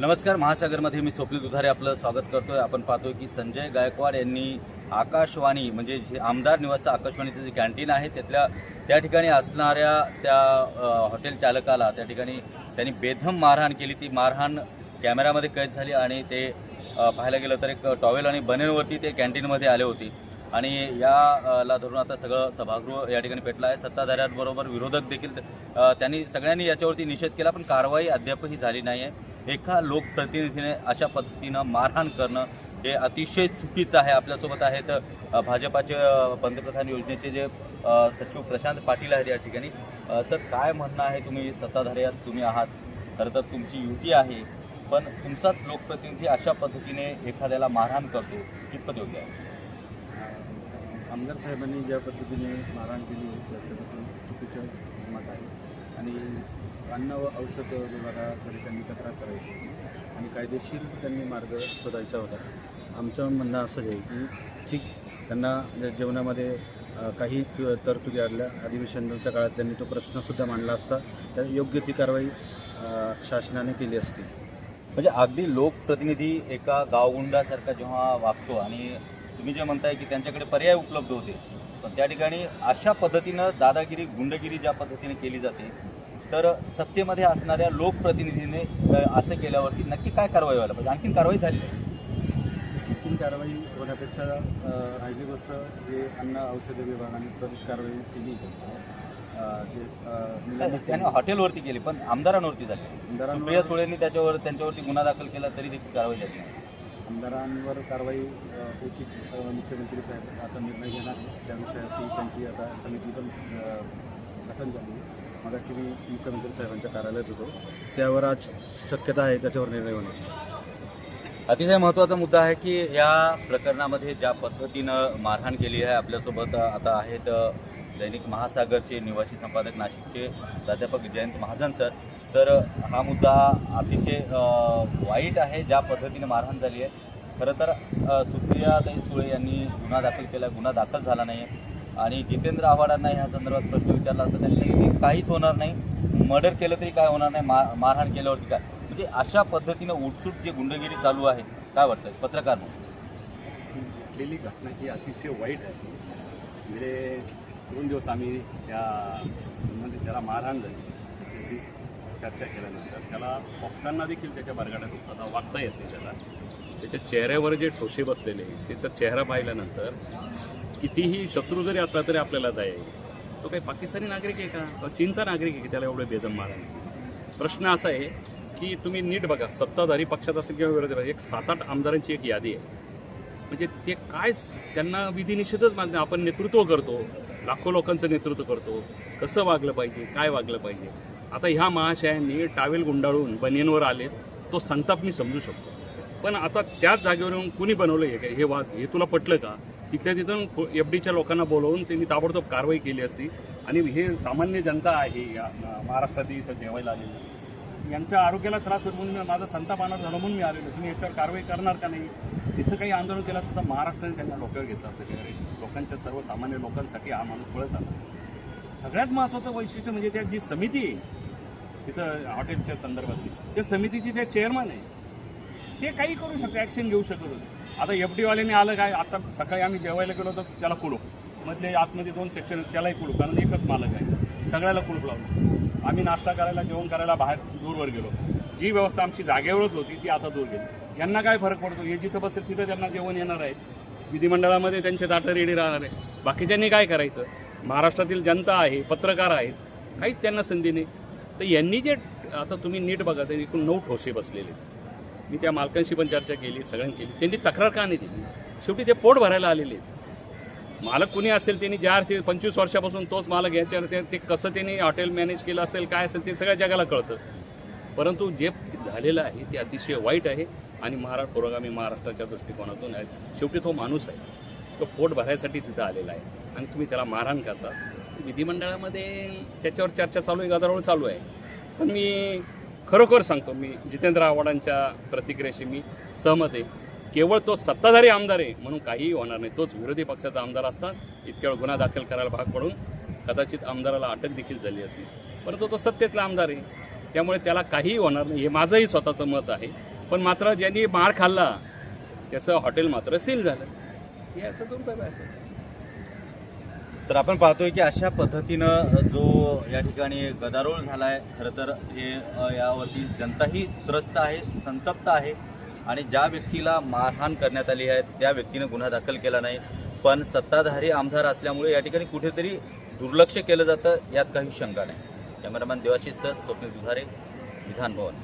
नमस्कार महासागरमध्ये मी स्वप्नील दुधारे आपलं स्वागत करतोय. आपण पाहतोय की संजय गायकवाड यांनी आकाशवाणी म्हणजे जे आमदार निवासचं आकाशवाणीचं जे कॅन्टीन आहे त्यातल्या त्या ठिकाणी असणाऱ्या त्या हॉटेल चालकाला त्या ठिकाणी त्यांनी बेधम मारहाण केली. ती मारहाण कॅमेऱ्यामध्ये कैद झाली आणि ते पाहायला गेलं तर एक टॉवेल आणि बनेरवरती ते कॅन्टीनमध्ये आले होते. आणि या ला धरून आता सगळं सभागृह या ठिकाणी पेटलं आहे. सत्ताधाऱ्यांबरोबर विरोधक देखील त्यांनी सगळ्यांनी याच्यावरती निषेध केला पण कारवाई अद्यापही झाली नाही आहे एका लोकप्रतिनिधीने अशा पद्धतीनं मारहाण करणं हे अतिशय चुकीचं आहे आपल्यासोबत आहेत भाजपाचे पंतप्रधान योजनेचे जे सचिव प्रशांत पाटील आहेत या ठिकाणी. सर काय म्हणणं आहे? तुम्ही सत्ताधारी आहात तुम्ही आहात. खरं तर तुमची युती आहे पण तुमचाच लोकप्रतिनिधी अशा पद्धतीने एखाद्याला मारहाण करतो कितपत योग्य आहे? आमदार साहेबांनी ज्या पद्धतीने मारहाण केली त्याच्याबद्दल चुकीचं मत आहे. आणि अन्न व औषध विभागाकडे त्यांनी तक्रार करायची होती आणि कायदेशीर त्यांनी मार्ग शोधायचा होता. आमचं म्हणणं असं आहे की ठीक त्यांना म्हणजे जेवणामध्ये काही तरतुदी आल्या अधिवेशनाच्या काळात त्यांनी तो प्रश्नसुद्धा मांडला असता त्या योग्य ती कारवाई शासनाने केली असती. म्हणजे अगदी लोकप्रतिनिधी एका गावगुंडासारखा जेव्हा वागतो आणि तुम्ही जे म्हणताय की त्यांच्याकडे पर्याय उपलब्ध होते पण त्या ठिकाणी अशा पद्धतीनं दादागिरी गुंडगिरी ज्या पद्धतीने केली जाते तर सत्तेमध्ये असणाऱ्या लोकप्रतिनिधीने असं केल्यावरती नक्की काय कारवाई व्हायला पाहिजे आणखीन कारवाई झाली. आणखीन कारवाई होण्यापेक्षा राहिली गोष्ट जे अन्न औषध विभागाने त्वरित कारवाई केली त्याने. हॉटेलवरती केली पण आमदारांवरती झाली सुप्रिया सुळेंनी त्याच्यावर त्यांच्यावरती गुन्हा दाखल केला तरी देखील कारवाई झाली आमदारांवर कारवाई उचित मुख्यमंत्री साहेब आता निर्णय घेणार त्या विषयाशी त्यांची आता समिती पण अ, गठन झाली मगाशी मी मुख्यमंत्री साहेबांच्या कार्यालयात होतो. त्यावर आज शक्यता आहे त्याच्यावर निर्णय होण्याची. अतिशय महत्त्वाचा मुद्दा आहे की या प्रकरणामध्ये ज्या पद्धतीनं मारहाण केली आहे आपल्यासोबत आता आहेत दैनिक महासागरचे निवासी संपादक नाशिकचे प्राध्यापक जयंत महाजन सर. तर हा मुद्दा अतिशय वाईट आहे ज्या पद्धतीने मारहाण झाली आहे. खरं तर सुप्रियाताई सुळे यांनी गुन्हा दाखल केला गुन्हा दाखल झाला नाही आणि जितेंद्र आव्हाडांना ह्या संदर्भात प्रश्न विचारला तर त्यांनी काहीच होणार नाही. मर्डर केलं तरी काय होणार नाही. मार मारहाण केल्यावरती काय? म्हणजे अशा पद्धतीनं उठसूट जी गुंडगिरी चालू आहे काय वाटतं पत्रकार म्हणून. घडलेली घटना ही अतिशय वाईट आहे. म्हणजे दोन दिवस आम्ही त्या संबंधित त्याला मारहाण झाली त्याची चर्चा केल्यानंतर त्याला बघताना देखील त्याच्या बरगाड्यात आता वागता येत नाही त्याला. त्याच्या चेहऱ्यावर जे ठोसे बसलेले त्याचा चेहरा पाहिल्यानंतर कितीही शत्रू जरी असला तरी आपल्याला दया येईल तो काही पाकिस्तानी नागरिक आहे का? तो चीनचा नागरिक आहे की त्याला एवढं बेदम मारहाण प्रश्न असा आहे की तुम्ही नीट बघा सत्ताधारी पक्षात असेल किंवा विरोधी एक सात आठ आमदारांची एक यादी आहे. म्हणजे ते काय त्यांना विधी निषेधच आपण नेतृत्व करतो लाखो लोकांचं नेतृत्व करतो. कसं वागलं पाहिजे? काय वागलं पाहिजे? आता ह्या महाशयांनी टावेल गुंडाळून बनियनवर आले तो संताप मी समजू शकतो. पण आता त्याच जागेवरून कुणी बनवलं हे काय हे वाद? हे तुला पटलं का? तिथल्या तिथून एफ डीच्या लोकांना बोलवून त्यांनी ताबडतोब कारवाई केली असती. आणि हे सामान्य जनता आहे या महाराष्ट्रात इथं जेवायला आलेली. यांच्या आरोग्याला त्रास होईल म्हणून माझा संतापाना झाला म्हणून मी आलेलो तुम्ही याच्यावर कारवाई करणार का नाही? तिथं काही आंदोलन केलं असतं तर महाराष्ट्राने त्यांना डोक्यावर घेतलं असतं की अरे लोकांच्या सर्वसामान्य लोकांसाठी हा माणूस पळत आला. सगळ्यात महत्त्वाचं वैशिष्ट्य म्हणजे त्या जी समिती आहे तिथं हॉटेलच्या संदर्भातली त्या समितीची त्या चेअरमन आहे ते काही करू शकते ॲक्शन घेऊ शकत होते. आता एफ डीवाल्याने आलं काय? आता सकाळी आम्ही जेवायला गेलो तर त्याला कुलूप मधले आतमध्ये दोन सेक्शन त्यालाही कुलूप कारण एकच मालक आहे. सगळ्याला कुलूप लावलं. आम्ही नाश्ता करायला जेवण करायला बाहेर दूरवर गेलो. जी व्यवस्था आमची जागेवरच होती ती आता दूर गेली. यांना काय फरक पडतो? हे जिथं बसेल तिथं त्यांना जेवण येणार आहे. विधिमंडळामध्ये त्यांचे दाटं रेडी राहणार आहे. बाकीच्यांनी काय करायचं? महाराष्ट्रातील जनता आहे पत्रकार आहेत काहीच त्यांना संधी नाही. तर यांनी जे आता तुम्ही नीट बघा तर एकूण नऊ ठोसे बसलेले आहेत. मी त्या मालकांशी पण चर्चा केली सगळ्यांनी केली. त्यांनी तक्रार का नाही दिली? शेवटी ते पोट भरायला आलेले आहेत. मालक कुणी असेल त्यांनी ज्या अर्थी पंचवीस वर्षापासून तोच मालक याच्यावर ते- ते कसं त्यांनी हॉटेल मॅनेज केलं असेल काय असेल ते सगळ्या जगाला कळतं. परंतु जे झालेलं आहे ते अतिशय वाईट आहे आणि महाराष्ट्र पुरोगामी महाराष्ट्राच्या दृष्टिकोनातून आहे. शेवटी तो माणूस आहे. तो पोट भरायसाठी तिथं आलेला आहे. आणि तुम्ही त्याला मारहाण करता. विधिमंडळामध्ये त्याच्यावर चर्चा चालू आहे गदारोळ चालू आहे. पण मी खरोखर सांगतो मी जितेंद्र आव्हाडांच्या प्रतिक्रियेशी मी सहमत आहे. केवळ तो सत्ताधारी आमदार आहे म्हणून काहीही होणार नाही. तोच विरोधी पक्षाचा आमदार असतात. इतक्या वेळ गुन्हा दाखल करायला भाग पडून कदाचित आमदाराला अटक देखील झाली असती. परंतु तो सत्तेतला आमदार आहे. त्यामुळे त्याला काहीही होणार नाही. हे माझंही स्वतःचं मत आहे. पण मात्र ज्यांनी मार खाल्ला त्याचं हॉटेल मात्र सील झालं. हे असं दुर्दैव आहे. तर आपण पाहतोय की अशा पद्धतीनं जो या ठिकाणी गदारोळ झालाय खरं तर हे यावरती जनताही त्रस्त आहे संतप्त आहे आणि ज्या व्यक्तीला मारहाण करण्यात आली आहे त्या व्यक्तीनं गुन्हा दाखल केला नाही. पण सत्ताधारी आमदार असल्यामुळे या ठिकाणी कुठेतरी दुर्लक्ष केलं जातं यात काही शंका नाही. कॅमेरामॅन देवाशी सह स्वप्नील दुधारे विधान भवन